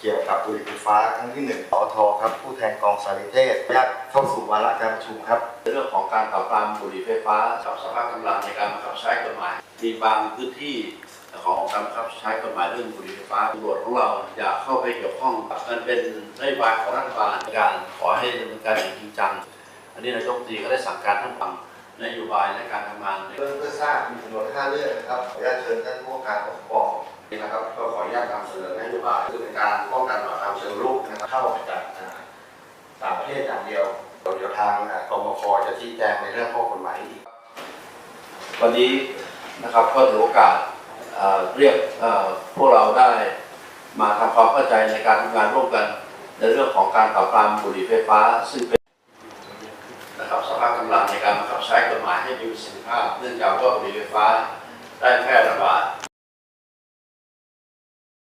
เกี่ยวกับบุหรี่ไฟฟ้าครั้งที่หนึ่งปอทครับ ผู้แทนกองสาริเทศญาติเข้าสู่วาระการประชุมครับ เรื่องของการปราบปรามบุหรี่ไฟฟ้ากับสภาพกำลังในการบังคับใช้กฎหมาย มีบางพื้นที่ของการบังคับใช้กฎหมายเรื่องบุหรี่ไฟฟ้าตำรวจของเราอยากเข้าไปเกี่ยวข้องมันเป็นนโยบายของรัฐบาลในการขอให้ดำเนินการอย่างจริงจัง อันนี้นายกรัฐมนตรีก็ได้สั่งการท่านฟังนโยบายและการทำงานในเพื่อเพื่อทราบมีจำนวนห้าเรื่องนะครับขออนุญาตเชิญท่านผู้ว่าการปกครองนี่นะครับ บาคือเป็นการป้องกันปราบปรามเชิงรุกนะครับเข้ามาจากอ่าต่างประเทศอย่างเดียวเดี๋ยวทางอ่ากมคจะชี้แจงในเรื่องข้อกฎหมายอีกวันนี้นะครับก็ถือโอกาสเรียกพวกเราได้มาทำความเข้าใจในการทำงานร่วมกัน ในเรื่องของการปราบปรามบุหรี่ไฟฟ้า ซึ่งเป็นนะครับสภาพกำลังในการบังคับใช้กฎหมายให้มีประสิทธิภาพ เนื่องจากว่าบุหรี่ไฟฟ้าได้แพร่ระบาด